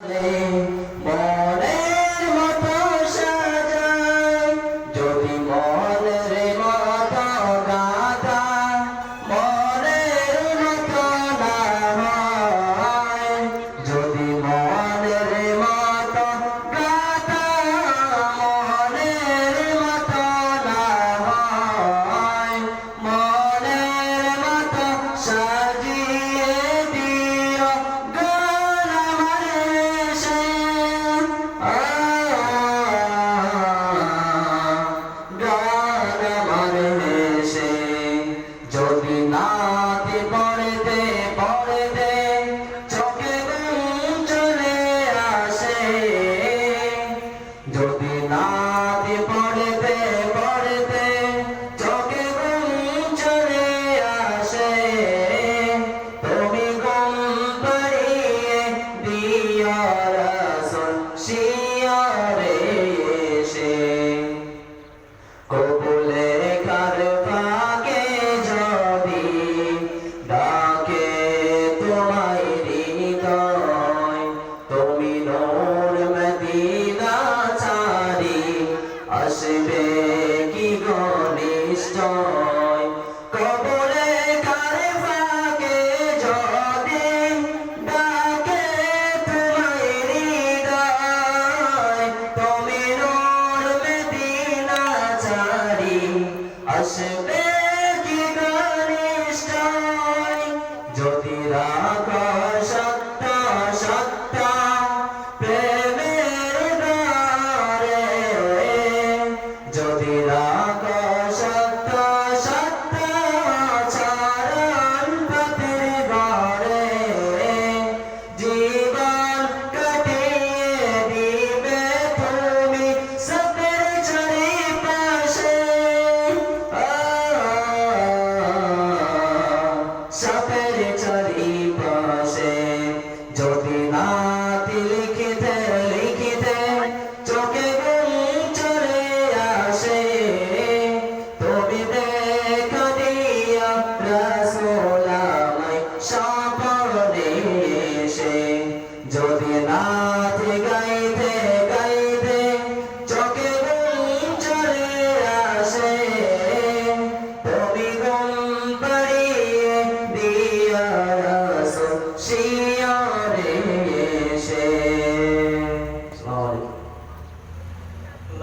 Bye. যদি আসবে কি গনিশ্চয় কবলে কারে ফাঁকে যদি ডাকে তোমার হৃদয় তুমি নূর মদিনা চারি আসবে শেষে যদি না